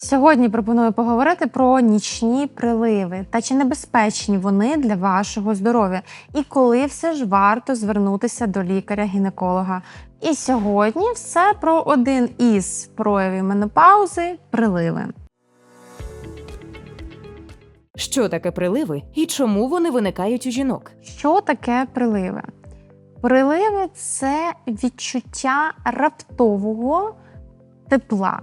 Сьогодні пропоную поговорити про нічні приливи та чи небезпечні вони для вашого здоров'я, і коли все ж варто звернутися до лікаря-гінеколога. І сьогодні все про один із проявів менопаузи приливи. Що таке приливи і чому вони виникають у жінок? Що таке приливи? Приливи це відчуття раптового тепла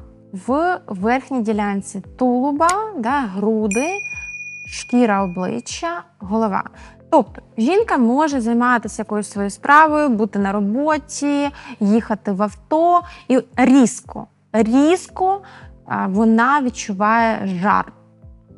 в верхній ділянці тулуба, да, груди, шкіра обличчя, голова. Тобто жінка може займатися якоюсь своєю справою, бути на роботі, їхати в авто, і різко, різко вона відчуває жар.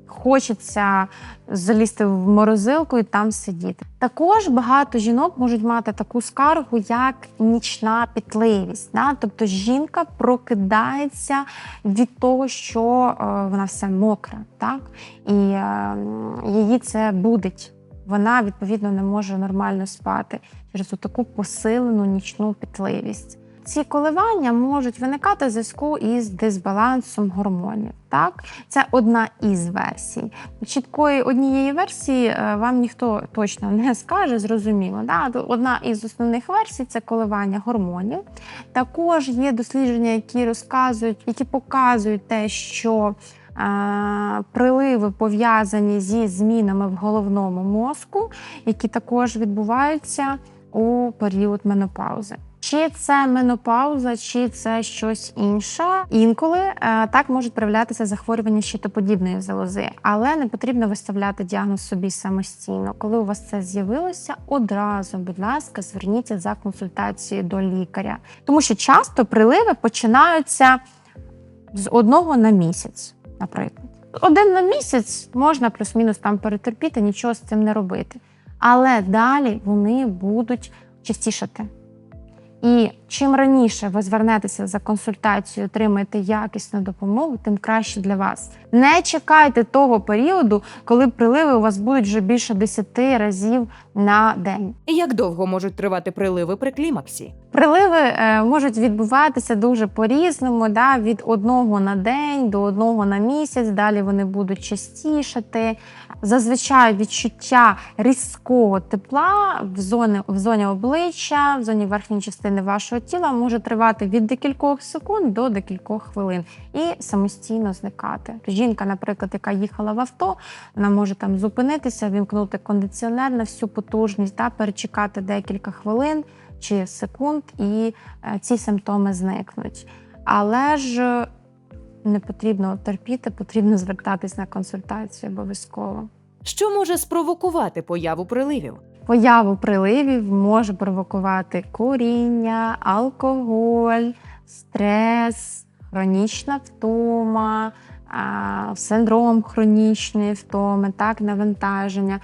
Хочеться залізти в морозилку і там сидіти. Також багато жінок можуть мати таку скаргу, як нічна пітливість. Да? Тобто жінка прокидається від того, що е, вона все мокра, так? і е, її це будить. Вона відповідно не може нормально спати через таку посилену нічну пітливість. Ці коливання можуть виникати в зв'язку із дисбалансом гормонів. Так, це одна із версій. Чіткої однієї версії е, вам ніхто точно не скаже, зрозуміло. Да? Одна із основних версій це коливання гормонів. Також є дослідження, які розказують, які показують те, що е, приливи пов'язані зі змінами в головному мозку, які також відбуваються у період менопаузи. Чи це менопауза, чи це щось інше. Інколи е, так можуть проявлятися захворювання щитоподібної залози, але не потрібно виставляти діагноз собі самостійно. Коли у вас це з'явилося, одразу, будь ласка, зверніться за консультацією до лікаря, тому що часто приливи починаються з одного на місяць, наприклад. Один на місяць можна плюс-мінус там перетерпіти, нічого з цим не робити. Але далі вони будуть частішати. І чим раніше ви звернетеся за консультацією, отримаєте якісну допомогу, тим краще для вас. Не чекайте того періоду, коли приливи у вас будуть вже більше 10 разів на день. Як довго можуть тривати приливи при клімаксі? Приливи е, можуть відбуватися дуже по-різному, да, від одного на день до одного на місяць. Далі вони будуть частішати. Зазвичай відчуття різкого тепла в зоні, в зоні обличчя, в зоні верхньої частини вашого тіла може тривати від декількох секунд до декількох хвилин і самостійно зникати. Жінка, наприклад, яка їхала в авто, вона може там зупинитися, вімкнути кондиціонер на всю потужність, да, перечекати декілька хвилин чи секунд, і е, ці симптоми зникнуть. Але ж не потрібно терпіти, потрібно звертатись на консультацію обов'язково. Що може спровокувати появу приливів? Появу приливів може провокувати куріння, алкоголь, стрес, хронічна втома, синдром хронічної втоми, так, навантаження.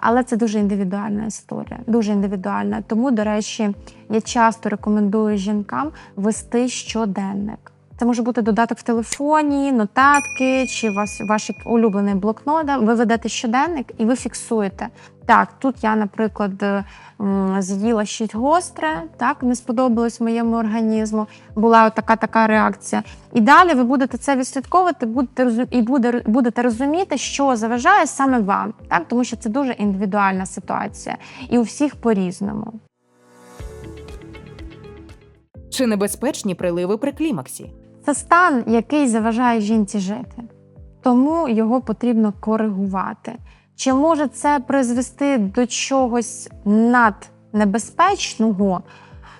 Але це дуже індивідуальна історія, дуже індивідуальна. Тому, до речі, я часто рекомендую жінкам вести щоденник. Це може бути додаток в телефоні, нотатки чи вас ваш улюблений блокнот. Ви ведете щоденник і ви фіксуєте. Так, тут я, наприклад, з'їла щось гостре, так не сподобалось моєму організму. Була така така реакція. І далі ви будете це відслідковувати, будете і буде будете розуміти, що заважає саме вам, так тому що це дуже індивідуальна ситуація, і у всіх по-різному. Чи небезпечні приливи при клімаксі? Це стан, який заважає жінці жити, тому його потрібно коригувати. Чи може це призвести до чогось наднебезпечного?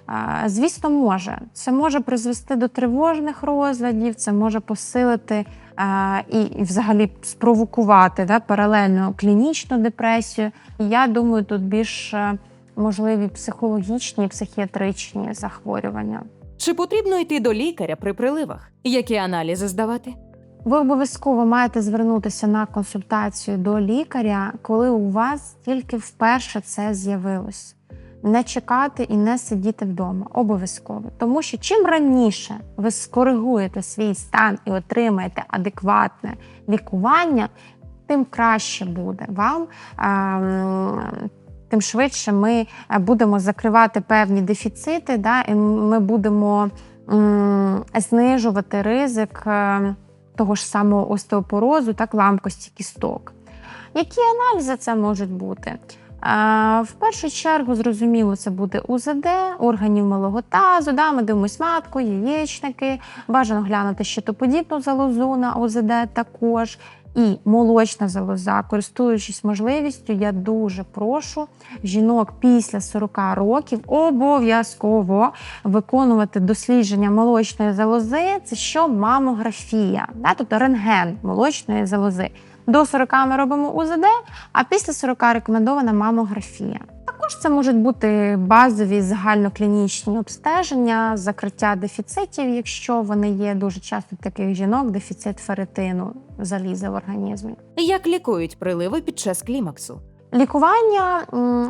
Е, Звісно, може. Це може призвести до тривожних розладів, це може посилити е, і, і взагалі спровокувати да, паралельно клінічну депресію. Я думаю, тут більш е, можливі психологічні, психіатричні захворювання. Чи потрібно йти до лікаря при приливах? Які аналізи здавати? Ви обов'язково маєте звернутися на консультацію до лікаря, коли у вас тільки вперше це з'явилось. Не чекати і не сидіти вдома. Обов'язково. Тому що чим раніше ви скоригуєте свій стан і отримаєте адекватне лікування, тим краще буде вам. ем, Тим швидше ми е, будемо закривати певні дефіцити, да, і ми будемо знижувати ризик. Того ж самого остеопорозу, та ламкості кісток. Які аналізи це можуть бути? В першу чергу, зрозуміло, це буде УЗД, органів малого тазу, да, ми дивимося матку, яєчники, бажано глянути щитоподібну залозу на УЗД також. І молочна залоза, користуючись можливістю, я дуже прошу жінок після 40 років обов'язково виконувати дослідження молочної залози. Це що мамографія, да? тобто рентген молочної залози. До 40 ми робимо УЗД, а після 40 рекомендована мамографія. Також це можуть бути базові загальноклінічні обстеження, закриття дефіцитів, якщо вони є дуже часто таких жінок, дефіцит ферритину, заліза в організмі. Як лікують приливи під час клімаксу? Лікування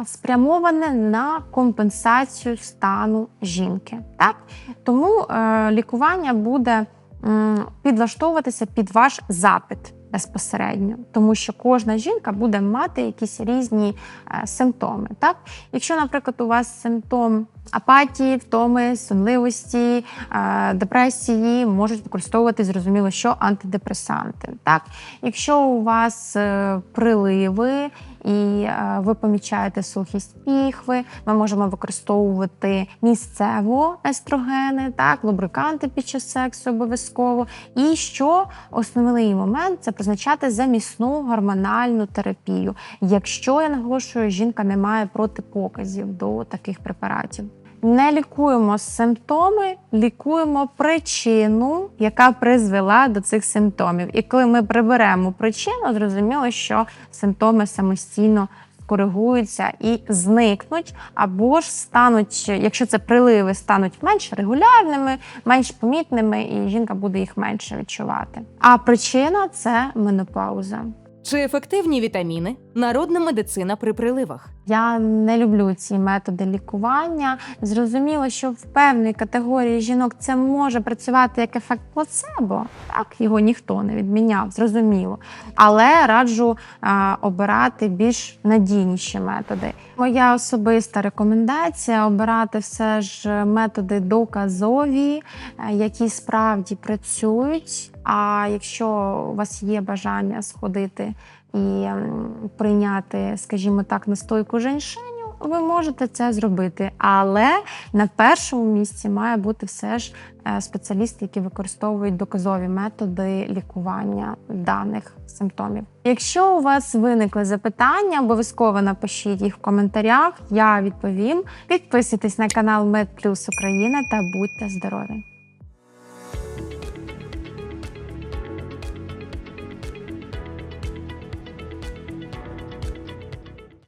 спрямоване на компенсацію стану жінки. Так? Тому е, лікування буде м, підлаштовуватися під ваш запит безпосередньо, тому що кожна жінка буде мати якісь різні е, симптоми. Так? Якщо, наприклад, у вас симптом апатії, втоми, сонливості, е, депресії, можуть використовувати зрозуміло, що антидепресанти. Так? Якщо у вас е, приливи і е, ви помічаєте сухість піхви, ми можемо використовувати місцево естрогени, так, лубриканти під час сексу обов'язково. І що основний момент це призначати замісну гормональну терапію, якщо я наголошую, жінка не має протипоказів до таких препаратів. Не лікуємо симптоми, лікуємо причину, яка призвела до цих симптомів. І коли ми приберемо причину, зрозуміло, що симптоми самостійно скоригуються і зникнуть, або ж стануть, якщо це приливи, стануть менш регулярними, менш помітними, і жінка буде їх менше відчувати. А причина це менопауза. Чи ефективні вітаміни? Народна медицина при приливах. Я не люблю ці методи лікування. Зрозуміло, що в певній категорії жінок це може працювати як ефект плацебо. Так його ніхто не відміняв, зрозуміло. Але раджу а, обирати більш надійніші методи. Моя особиста рекомендація обирати все ж методи доказові, е, які справді працюють. А якщо у вас є бажання сходити і прийняти, скажімо так, настойку женьшеню, ви можете це зробити. Але на першому місці має бути все ж е, спеціалісти, які використовують доказові методи лікування даних симптомів. Якщо у вас виникли запитання, обов'язково напишіть їх в коментарях. Я відповім. Підписуйтесь на канал MedPlus Україна та будьте здорові!